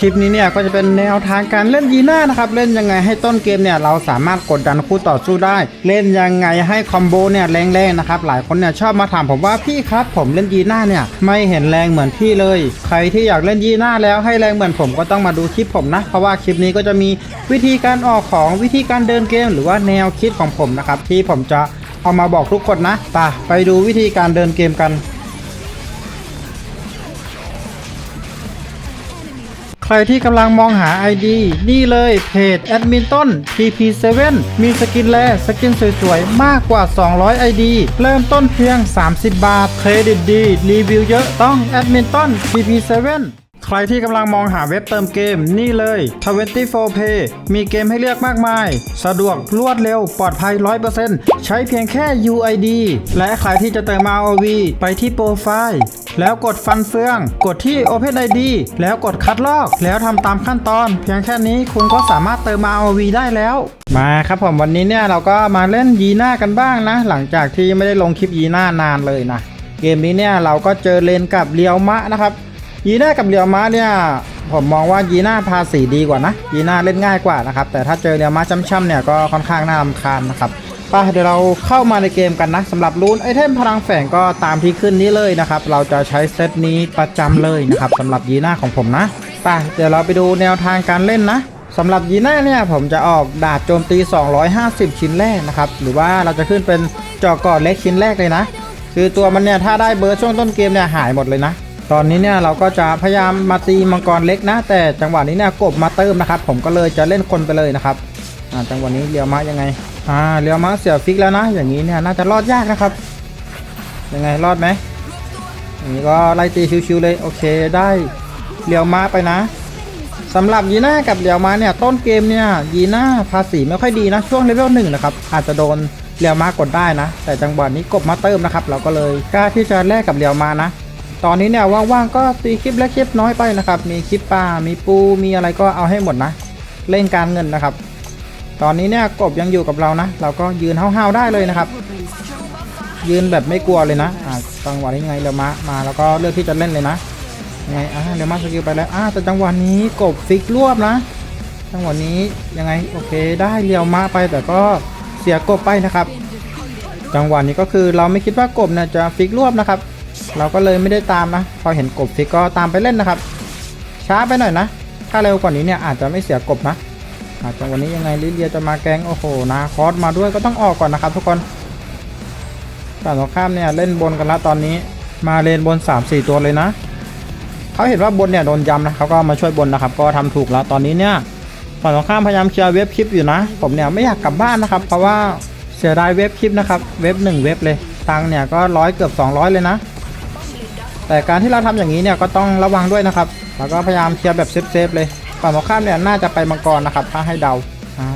คลิปนี้เนี่ยก็จะเป็นแนวทางการเล่นยีน่านะครับเล่นยังไงให้ต้นเกมเนี่ยเราสามารถกดดันคู่ต่อสู้ได้ เล่นยังไงให้คอมโบเนี่ยแรงๆนะครับหลายคนเนี่ยชอบมาถามผมว่าพี่ครับผมเล่นยีน่าเนี่ยไม่เห็นแรงเหมือนพี่เลย ใครที่อยากเล่นยีน่าแล้วให้แรงเหมือนผมก็ต้องมาดูคลิปผมนะ เพราะว่าคลิปนี้ก็จะมีวิธีการออกของวิธีการเดินเกม หรือว่าแนวคิดของผมนะครับที่ผมจะเอามาบอกทุกคนนะไปไปดูวิธีการเดินเกมกัน ใครที่กำลังมองหา ID นี่เลยเพจแอดมินต้น TP7 มีสกินแลสกินสวยๆ มากกว่า 200 ID เริ่มต้นเพียง 30 บาท เครดิตดี รีวิวเยอะต้องแอดมินต้น TP7 ใครที่กำลังมองหาเว็บเติมเกมนี่เลย 24play มีเกมให้เลือกมากมาย สะดวกรวดเร็วปลอดภัย 100%ใช้เพียงแค่ UID และใครที่จะเติม ROV ไปที่โปรไฟล์แล้วกดฟันเฟือง กดที่ Open ID แล้วกดคัดลอก แล้วทำตามขั้นตอน เพียงแค่นี้คุณก็สามารถเติม ROV ได้แล้ว มาครับผมวันนี้เนี่ยเราก็มาเล่นยีน่ากันบ้างนะ หลังจากที่ไม่ได้ลงคลิปยีน่านานเลยนะ เกมนี้เนี่ยเราก็เจอเลนกับเรียวมะนะครับ ยีน่ากับเรียวมะเนี่ยผมมองว่ายีน่าภาษีดีกว่านะยีน่าเล่นง่ายกว่านะครับแต่ถ้าเจอเรียวมะช้ำๆเนี่ยก็ค่อนข้างน่ารำคาญนะครับไปเดี๋ยวเราเข้ามาในเกมกันนะสำหรับรูนไอเทมพลังแฝงก็ตามที่ขึ้นนี้เลยนะครับ เราจะใช้เซตนี้ประจำเลยนะครับสำหรับยีน่าของผมนะไปเดี๋ยวเราไปดูแนวทางการเล่นนะสำหรับยีน่าเนี่ยผมจะออกดาบโจมตี 250 ชิ้นแรกนะครับหรือว่าเราจะขึ้นเป็นจอกอดเล็กชิ้นแรกเลยนะ คือตัวมันเนี่ยถ้าได้เบิร์ช่วงต้นเกมเนี่ยหายหมดเลยนะ ตอนนี้เนี่ยเราก็จะพยายามมาตีมังกรเล็กนะ แต่จังหวะนี้เนี่ยกบมาเติมนะครับ ผมก็เลยจะเล่นคนไปเลยนะครับอ่าจังหวะนี้เรียวมะยังไงอ่าเรียวมะเสียฟิกแล้วนะ อย่างนี้เนี่ยน่าจะรอดยากนะครับ ยังไงรอดไหมอย่างนี้ก็ไล่ตีชิวๆเลยโอเคได้เรียวมะไปนะสำหรับยีน่ากับเรียวมะเนี่ยต้นเกมเนี่ยยีน่าภาษีไม่ค่อยดีนะช่วงเลเวลหนึ่งนะครับอาจจะโดนเรียวมากดได้นะ แต่จังหวะนี้กบมาเติมนะครับ เราก็เลยกล้าที่จะแลกกับเรียวมานะ ตอนนี้เนี่ยว่างๆก็ตีคลิปและคลิปน้อยไปนะครับ มีคลิปปลา มีปูมีอะไรก็เอาให้หมดนะ เล่นการเงินนะครับ ตอนนี้เนี่ยกบยังอยู่กับเรานะ เราก็ยืนห้าวๆได้เลยนะครับ ยืนแบบไม่กลัวเลยนะอ่าจังหวะนี้ไงเรียวมามาแล้วก็เลือกที่จะเล่นเลยนะไงอ่าเรียวมาสกิลไปแล้วอ่าแต่จังหวะนี้กบฟิกรวบนะ จังหวะนี้ยังไงโอเคได้เรียวมาไปแต่ก็เสียกบไปนะครับ จังหวะนี้ก็คือเราไม่คิดว่ากบเนี่ยจะฟิกรวบนะครับ เราก็เลยไม่ได้ตามนะ พอเห็นกบฟิกก็ตามไปเล่นนะครับ ช้าไปหน่อยนะ ถ้าเร็วกว่านี้เนี่ยอาจจะไม่เสียกบนะอาจังหวะนี้ยังไงลิเลียจะมาแกงโอ้โหนาคอสมาด้วยก็ต้องออกก่อนนะครับ ทุกคนฝั่งตรงข้ามเนี่ยเล่นบนกันละตอนนี้มาเลนบน 3-4 ตัวเลยนะเขาเห็นว่าบนเนี่ยโดนยำนะเขาก็มาช่วยบนนะครับ ก็ทำถูกแล้วตอนนี้เนี่ยฝั่งตรงข้ามพยายามเคลียร์เว็บคลิปอยู่นะ ผมเนี่ยไม่อยากกลับบ้านนะครับ เพราะว่าเสียดายเว็บคลิปนะครับ เว็บหนึ่งเว็บเลย ตังเนี่ยก็ร้อยเกือบ 200 เลยนะ แต่การที่เราทำอย่างนี้เนี่ยก็ต้องระวังด้วยนะครับแล้วก็พยายามเคลียร์แบบเซฟๆเลยฝั่งตรงข้ามเนี่ยน่าจะไปมังกรนะครับถ้าให้เดา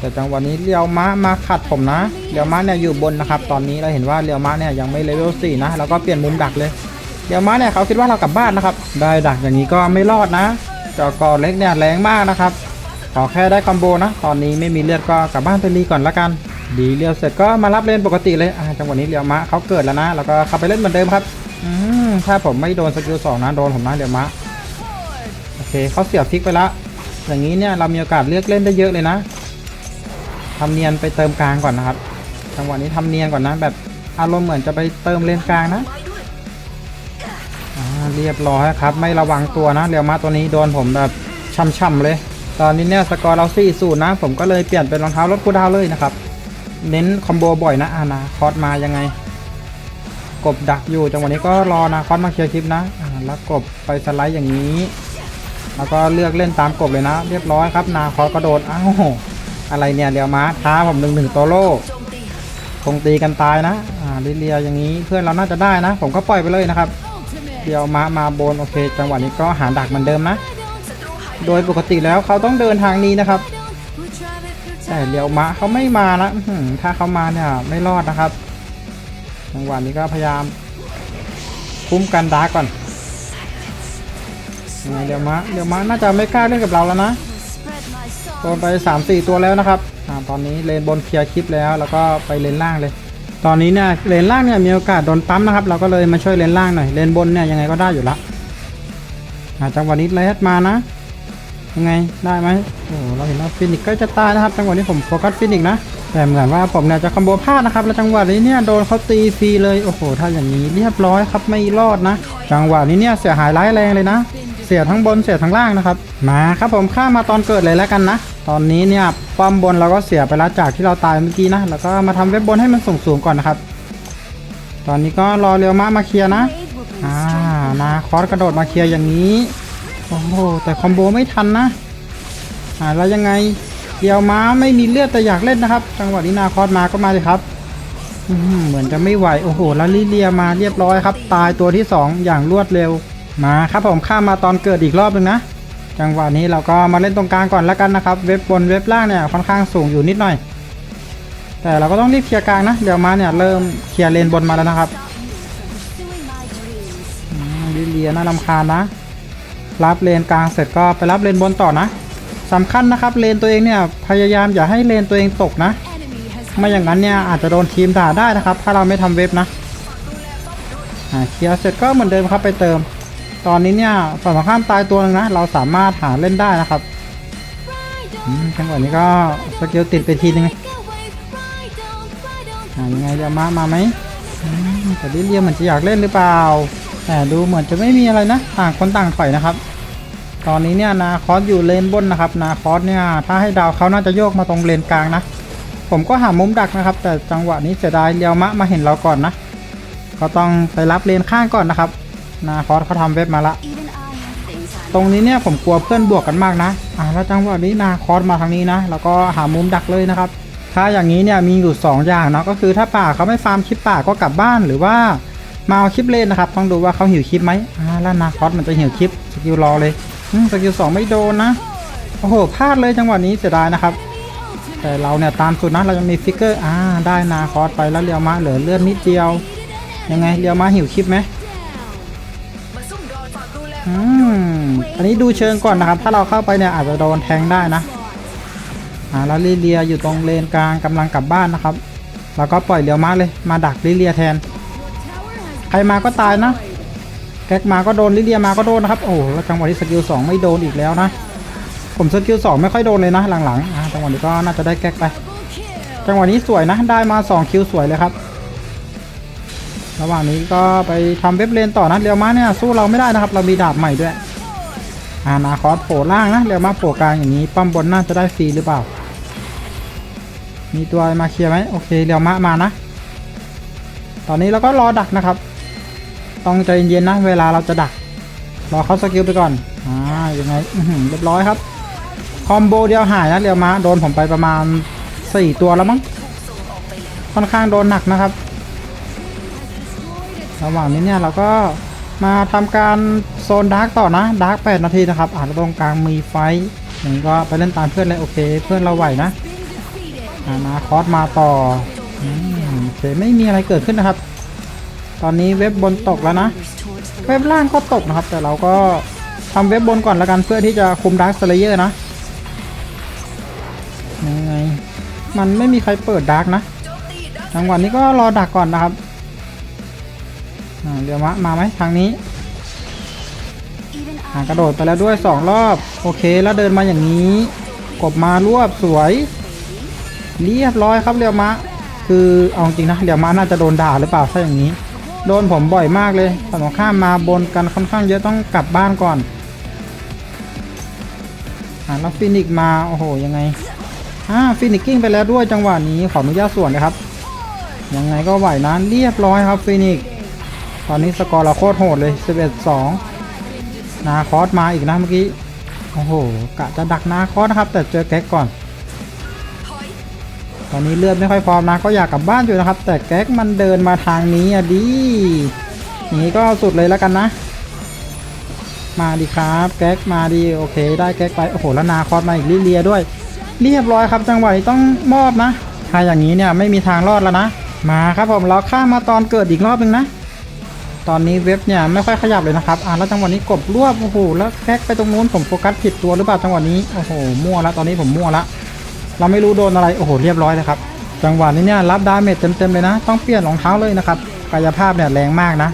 แต่จังหวะนี้เรียวม้ามาขัดผมนะเรียวม้าเนี่ยอยู่บนนะครับ ตอนนี้เราเห็นว่าเรียวม้าเนี่ยยังไม่เลเวล4นะแล้วก็เปลี่ยนมุมดักเลยเรียวม้าเนี่ยเขาคิดว่าเรากลับบ้านนะครับ ได้ดักอย่างนี้ก็ไม่รอดนะจอกอเล็กเนี่ยแรงมากนะครับขอแค่ได้คอมโบนะ ตอนนี้ไม่มีเลือดก็กลับบ้านไปรีก่อนละกัน ดีเรียวเสร็จก็มารับเลนปกติเลยจังหวะนี้เรียวมะเขาเกิดแล้วนะ แล้วก็เข้าไปเล่นเหมือนเดิมครับ อืมถ้าผมไม่โดนสกิลสองนะโดนผมนะเรียวมะโอเคเขาเสียบฟิกไปละ อย่างนี้เนี่ยเรามีโอกาสเลือกเล่นได้เยอะเลยนะทำเนียนไปเติมกลางก่อนนะครับจังหวะนี้ทำเนียนก่อนนะ แบบอารมณ์เหมือนจะไปเติมเลนกลางนะเรียบร้อยครับ ไม่ระวังตัวนะเรียวมะตัวนี้โดนผมแบบช่ำๆเลย ตอนนี้เนี่ยสกอร์เรา4 0นะ ผมก็เลยเปลี่ยนเป็นรองเท้ารถคูดาวเลยนะครับ เน้นคอมโบบ่อยนะอานาคอสมายังไง กบดักอยู่จังหวะนี้ก็รอนะคอสมาเคลียร์คลิปนะแล้วกบไปสไลด์อย่างนี้ แล้วก็เลือกเล่นตามกบเลยนะ เรียบร้อยครับ นาคอสก็โดนอ้าวอะไรเนี่ยเดี๋ยวมาท้าผมหนึ่งหนึ่งโตโร่คงตีกันตายนะอ่าลิเลียอย่างนี้เพื่อนเราน่าจะได้นะ ผมก็ปล่อยไปเลยนะครับ เดี๋ยวมามาโบนโอเค จังหวะนี้ก็หาดักเหมือนเดิมนะ โดยปกติแล้วเขาต้องเดินทางนี้นะครับแต่เดี๋ยวมะเขาไม่มานะถ้าเขามาเนี่ยไม่รอดนะครับ จังหวะนี้ก็พยายาม คุ้มกันดาร์กก่อนยังไงเดี๋ยวมะเดี๋ยวมะน่าจะไม่กล้าเล่นกับเราแล้วนะโดนไป 3-4 ตัวแล้วนะครับอตอนนี้เลนบนเคลียร์คลิปแล้ว แล้วก็ไปเลนล่างเลย ตอนนี้เนี่ยเลนล่างเนี่ยมีโอกาสโดนปั๊มนะครับ เราก็เลยมาช่วยเลนล่างหน่อยเลนบนเนี่ยยังไงก็ได้อยู่ละจังหวะนี้เลสมานะ ยังไงได้ไหมโอ้เราเห็นว่าฟินิกใก็จะตายนะครับ จังหวะนี้ผมโฟกัสฟินิกนะ แต่เหมือนว่าผมเนี่ยจะคอมโบพลาดนะครับ แล้วจังหวะนี้เนี่ยโดนเขาตีฟรีเลย โอ้โห ถ้าอย่างนี้เรียบร้อยครับไม่รอดนะ จังหวะนี้เนี่ยเสียหายร้ายแรงเลยนะ เสียทั้งบนเสียทั้งล่างนะครับ มาครับผมข้ามาตอนเกิดเลยแล้วกันนะ ตอนนี้เนี่ยป้อมบนเราก็เสียไปแล้วจากที่เราตายเมื่อกี้นะ แล้วก็มาทำเว็บบนให้มันสูงสูงก่อนนะครับ ตอนนี้ก็รอเรียวมะมาเคลียร์นะ อ่า นาคอสกระโดดมาเคลียร์อย่างนี้ โอ้โห แต่คอมโบไม่ทันนะ อ่าแล้วยังไง เดี่ยวม้าไม่มีเลือดแต่อยากเล่นนะครับ จังหวะนี้นาคอสมาก็มาเลยครับเหมือนจะไม่ไหวโอ้โหแล้วลิเลียมาเรียบร้อยครับ ตายตัวที่สองอย่างรวดเร็วมาครับผมข้ามมาตอนเกิดอีกรอบหนึงนะ จังหวะนี้เราก็มาเล่นตรงกลางก่อนแล้วกันนะครับ เว็บบนเว็บล่างเนี่ยค่อนข้างสูงอยู่นิดหน่อย แต่เราก็ต้องรีบเคลียร์กลางนะ เดี๋ยวมาเนี่ยเริ่มเคลียร์เลนบนมาแล้วนะครับลิเลียน่ารำคาญนะ รับเลนกลางเสร็จก็ไปรับเลนบนต่อนะ สำคัญนะครับเลนตัวเองเนี่ยพยายามอย่าให้เลนตัวเองตกนะ ไม่อย่างนั้นเนี่ยอาจจะโดนทีมด่าได้นะครับ ถ้าเราไม่ทำเว็บนะเคลียร์เสร็จก็เหมือนเดิมครับไปเติม ตอนนี้เนี่ยฝั่งตรงข้ามตายตัวนึงนะ เราสามารถหาเล่นได้นะครับจังหวะนี้ก็สกิลติดไปทีนึงยังไงเดี๋ยวมามาไหมอืมแต่ลิเลียเหมือนจะอยากเล่นหรือเปล่า แต่ดูเหมือนจะไม่มีอะไรนะ ต่างคนต่างถอยนะครับ ตอนนี้เนี่ยนาคอสอยู่เลนบนนะครับ นาคอสเนี่ยถ้าให้ดาวเขาน่าจะโยกมาตรงเลนกลางนะ ผมก็หามุมดักนะครับ แต่จังหวะนี้เสียดายเลียวมะมาเห็นเราก่อนนะก็ต้องไปรับเลนข้างก่อนนะครับ นาคอสเขาทำเว็บมาละ ตรงนี้เนี่ยผมกลัวเพื่อนบวกกันมากนะอ่าแล้วจังหวะนี้นาคอสมาทางนี้นะ แล้วก็หามุมดักเลยนะครับ ถ้าอย่างนี้เนี่ยมีอยู่ 2 อย่างเนาะก็คือถ้าป่าเขาไม่ฟาร์มคลิปป่าก็กลับบ้านหรือว่ามาเอาคลิปเลนนะครับ ต้องดูว่าเขาหิวคลิปไหมอ่าแล้วนาคอสมันจะหิวคลิปสกิลรอเลย สกิลสองไม่โดนนะ โอ้โหพลาดเลยจังหวะนี้เสียดายนะครับ แต่เราเนี่ยตามสุดนะเรายังมีฟิกเกอร์อ่าได้นาคอสไปแล้วเรียวมาเหลือเลือดนิดเดียว ยังไงเรียวมาหิวคลิปไหมอืมอันนี้ดูเชิงก่อนนะครับ ถ้าเราเข้าไปเนี่ยอาจจะโดนแทงได้นะอ่าแล้วลิเลียอยู่ตรงเลนกลางกำลังกลับบ้านนะครับ แล้วก็ปล่อยเลียวมาเลยมาดักลิเลียแทน ใครมาก็ตายนะ แก๊กมาก็โดนลิเลียมาก็โดนนะครับโอ้แล้วจังหวะที่สกิลสองไม่โดนอีกแล้วนะผมสกิลสองไม่ค่อยโดนเลยนะหลังๆจังหวะนี้ก็น่าจะได้แก๊กไปจังหวะนี้สวยนะได้มาสองคิวสวยเลยครับระหว่างนี้ก็ไปทำเว็บเลนต่อนะเรียวมาเนี่ยสู้เราไม่ได้นะครับ เรามีดาบใหม่ด้วยอานาคอสโผล่ล่างนะเรียวมาโผล่กลางอย่างนี้ป้อมบนน่าจะได้ฟรีหรือเปล่า มีตัวมาเคลียร์ไหมโอเคเรียวมามานะ ตอนนี้เราก็รอดักนะครับ ต้องใจเย็นๆนะ เวลาเราจะดัก รอเขาสกิลไปก่อน อ่ายังไงเรียบร้อยครับ คอมโบเดียวหายนะเรียวมาโดนผมไปประมาณ 4 ตัวแล้วมั้ง ค่อนข้างโดนหนักนะครับ ระหว่างนี้เนี่ยเราก็มาทำการโซนดาร์กต่อนะ ดาร์ก8นาทีนะครับ อ่าตรงกลางมีไฟอย่างนี้ก็ไปเล่นตามเพื่อนเลยโอเค เพื่อนเราไหวนะอาคอสมาต่ออโอเคไม่มีอะไรเกิดขึ้นนะครับ ตอนนี้เว็บบนตกแล้วนะ เว็บล่างก็ตกนะครับ แต่เราก็ทำเว็บบนก่อนแล้วกันเพื่อที่จะคุมดาร์กสเลเยอร์นะยังไงมันไม่มีใครเปิดดาร์กนะจังหวะนี้ก็รอดักก่อนนะครับเดี๋ยวมามาไหมทางนี้อ่ากระโดดไปแล้วด้วยสองรอบ โอเคแล้วเดินมาอย่างนี้ กบมารวบสวย เรียบร้อยครับเรียวมะ คือเอาจริงนะเรียวมะน่าจะโดนด่าหรือเปล่าถ้าอย่างนี้ โดนผมบ่อยมากเลยฝั่งตรงข้ามมาบนกันค่อนข้างเยอะต้องกลับบ้านก่อนอ่าแล้วฟินิกซ์มา โอ้โห ยังไงอ่าฟินิกกิ้งไปแล้วด้วยจังหวะนี้ขออนุญาตส่วนนะครับ ยังไงก็ไหวนะเรียบร้อยครับฟินิกซ์ตอนนี้สกอร์เราโคตรโหดเลย 11 2 นาคอสมาอีกนะเมื่อกี้ โอ้โห กะจะดักนาคอสนะครับ แต่เจอแก๊กก่อน ตอนนี้เลือดไม่ค่อยพร้อมนะก็อยากกลับบ้านอยู่นะครับ แต่แก๊กมันเดินมาทางนี้อะดีอย่างนี้ก็สุดเลยแล้วกันนะ มาดีครับ แก๊กมาดีโอเค ได้แก๊กไปโอ้โหแล้วนาคอสมาอีกลิเลียด้วย เรียบร้อยครับ จังหวะนี้ต้องมอบนะถ้าอย่างนี้เนี่ยไม่มีทางรอดแล้วนะ มาครับผมเราข้ามมาตอนเกิดอีกรอบหนึ่งนะ ตอนนี้เว็บเนี่ยไม่ค่อยขยับเลยนะครับอ่าแล้วจังหวะนี้กบรวบโอ้โหแล้วแคกไปตรงนู้นผมโฟกัสผิดตัวหรือเปล่าจังหวะนี้โอ้โหมั่วแล้วตอนนี้ผมมั่วละ เราไม่รู้โดนอะไร โอ้โห เรียบร้อยเลยครับ จังหวะนี้เนี่ยรับดาเมจเต็มๆเลยนะ ต้องเปลี่ยนรองเท้าเลยนะครับ กายภาพเนี่ยแรงมากนะ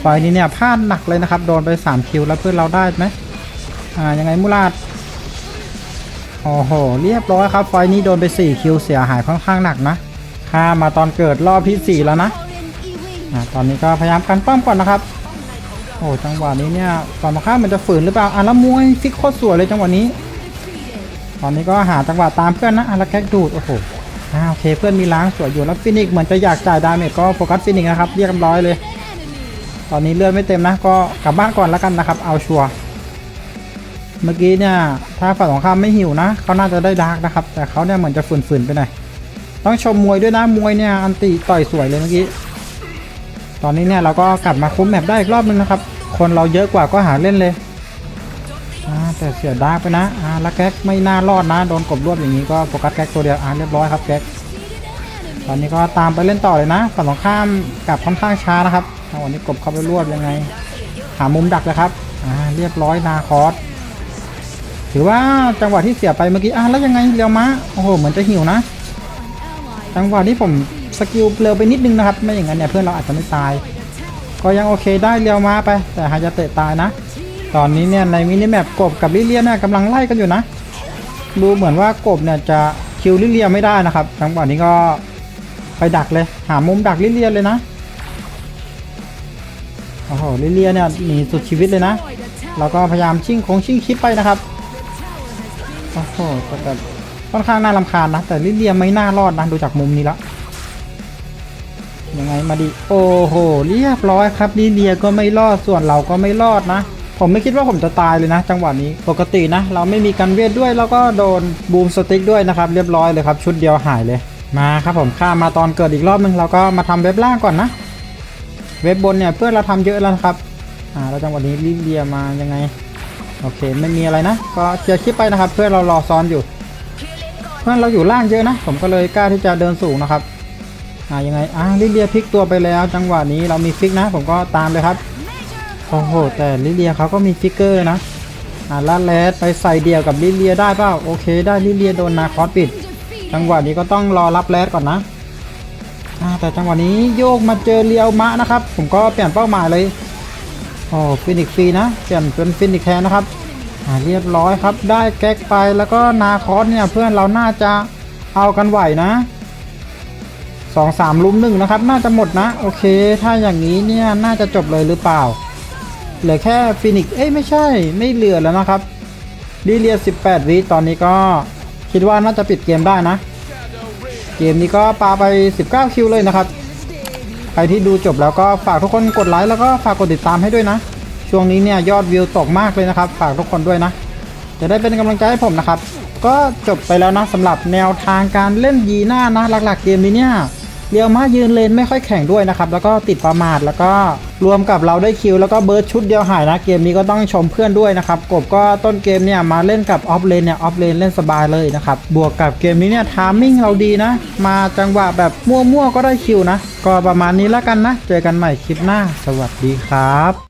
ไฟนี้เนี่ยพลาดหนักเลยนะครับ โดนไป 3 คิวแล้วเพื่อนเราได้ไหมอ่า ยังไงมูลาดโอ้โห เรียบร้อยครับ ไฟนี้โดนไป 4 คิวเสียหายค่อนข้างหนักนะค่ามาตอนเกิดรอบที่ 4 แล้วนะอะตอนนี้ก็พยายามกันป้อมก่อนนะครับโอ้จังหวะนี้เนี่ยก่อนมาข้ามมันจะฝืนหรือเปล่าอะแล้วมวยฟิกโคตรสวยเลยจังหวะนี้ ตอนนี้ก็หาจังหวะตามเพื่อนนะอะแล้วแก๊กดูดโอ้โหอ่าโอเคเพื่อนมีล้างสวยอยู่แล้วฟินิกเหมือนจะอยากจ่ายดาเมจก็โฟกัสฟินิกนะครับเรียบร้อยเลย ตอนนี้เลือดไม่เต็มนะ ก็กลับบ้านก่อนแล้วกันนะครับ เอาชัวร์เมื่อกี้เนี่ยถ้าฝั่งของข้ามไม่หิวนะเขาน่าจะได้ดาร์กนะครับ แต่เขาเนี่ยเหมือนจะฝืนๆไปหน่อยต้องชมมวยด้วยนะมวยเนี่ยอันตีต่อยสวยเลยเมื่อกี้ตอนนี้เนี่ยเราก็กลับมาคุ้มแมปได้อีกรอบนึงนะครับ คนเราเยอะกว่าก็หาเล่นเลย แต่เสียดาร์กไปนะอ่าแล้วแก๊กไม่น่ารอดนะ โดนกบรวบอย่างนี้ก็โฟกัสแก๊กตัวเดียวอ่าเรียบร้อยครับแก๊กตอนนี้ก็ตามไปเล่นต่อเลยนะฝั่งตรงข้ามกับค่อนข้างช้านะครับวันนี้กบเข้าไปรวบยังไง หามุมดักเลยครับอ่าเรียบร้อยนาคอสถือว่าจังหวะที่เสียไปเมื่อกี้อ่าแล้วยังไงเรียวมะโอ้โหเหมือนจะหิวนะ จังหวะนี้ผมสกิลเร็วไปนิดนึงนะครับ ไม่อย่างนั้นเนี่ยเพื่อนเราอาจจะไม่ตาย ก็ยังโอเคได้เรียวมาไป แต่หายาเตะตายนะ ตอนนี้เนี่ยในมินิแมปกบกับลิเลียเนี่ยกำลังไล่กันอยู่นะ ดูเหมือนว่ากบเนี่ยจะคิวลิเลียไม่ได้นะครับจังหวะนี้ก็ไปดักเลย หามุมดักลิเลียเลยนะโอ้โหลิเลียเนี่ยหนีสุดชีวิตเลยนะเราก็พยายามชิ่งคงชิ่งคลิปไปนะครับโอ้โหแต่ค่อนข้างน่ารำคาญนะ แต่ลิเลียไม่น่ารอดนะดูจากมุมนี้แล้วยังไงมาดิโอ้โห เรียบร้อยครับลิเลียก็ไม่รอดส่วนเราก็ไม่รอดนะ ผมไม่คิดว่าผมจะตายเลยนะ จังหวะนี้ปกตินะ เราไม่มีกันเวทด้วยแล้วก็โดนบูมสติ๊กด้วยนะครับ เรียบร้อยเลยครับ ชุดเดียวหายเลยมาครับผมข้ามาตอนเกิดอีกรอบนึงเราก็มาทำเว็บล่างก่อนนะ เว็บบนเนี่ยเพื่อนเราทำเยอะแล้วครับอ่าแล้วจังหวะนี้ลิเลียมายังไงโอเคไม่มีอะไรนะ ก็เคลียร์คลิปไปนะครับ เพื่อนเรารอซ้อนอยู่ เพื่อนเราอยู่ล่างเยอะนะ ผมก็เลยกล้าที่จะเดินสูงนะครับอ่ายังไงอ่าลิเลียพลิกตัวไปแล้ว จังหวะนี้เรามีฟิกนะ ผมก็ตามเลยครับ โอ้โห แต่ลิเลียเขาก็มีฟิกเกอร์นะ อ่าลาดแลดไปใส่เดียวกับลิเลียได้เปล่าโอเค ได้ลิเลียโดนนาคอสปิด จังหวะนี้ก็ต้องรอรับแลดก่อนนะ อ่าแต่จังหวะนี้โยกมาเจอเลียวมะนะครับ ผมก็เปลี่ยนเป้าหมายเลยโอ้ฟินิกฟรีนะ เปลี่ยนเป็นฟินิกแทนนะครับ อ่าเรียบร้อยครับ ได้แก๊กไปแล้วก็นาคอสเนี่ยเพื่อนเราน่าจะเอากันไหวนะสองสามลุมหนึ่งนะครับ น่าจะหมดนะ โอเค ถ้าอย่างนี้เนี่ยน่าจะจบเลยหรือเปล่า เหลือแค่ฟินิกซ์เอ้ยไม่ใช่ไม่เหลือแล้วนะครับดีเลีย 18 วิตอนนี้ก็คิดว่าน่าจะปิดเกมได้นะ เกมนี้ก็ปาไป 19 คิวเลยนะครับ ใครที่ดูจบแล้วก็ฝากทุกคนกดไลค์แล้วก็ฝากกดติดตามให้ด้วยนะ ช่วงนี้เนี่ยยอดวิวตกมากเลยนะครับ ฝากทุกคนด้วยนะ จะได้เป็นกำลังใจให้ผมนะครับ ก็จบไปแล้วนะสำหรับแนวทางการเล่นยีหน้านะหลักๆเกมนี้เนี่ย เรียวมายืนเลนไม่ค่อยแข่งด้วยนะครับ แล้วก็ติดประมาทแล้วก็รวมกับเราได้คิวแล้วก็เบิร์ดชุดเดียวหายนะเกมนี้ก็ต้องชมเพื่อนด้วยนะครับกบก็ต้นเกมเนี่ยมาเล่นกับออฟเลนเนี่ยออฟเลนเล่นสบายเลยนะครับบวกกับเกมนี้เนี่ยทามมิ่งเราดีนะ มาจังหวะแบบมั่วๆก็ได้คิวนะ ก็ประมาณนี้แล้วกันนะ เจอกันใหม่คลิปหน้า สวัสดีครับ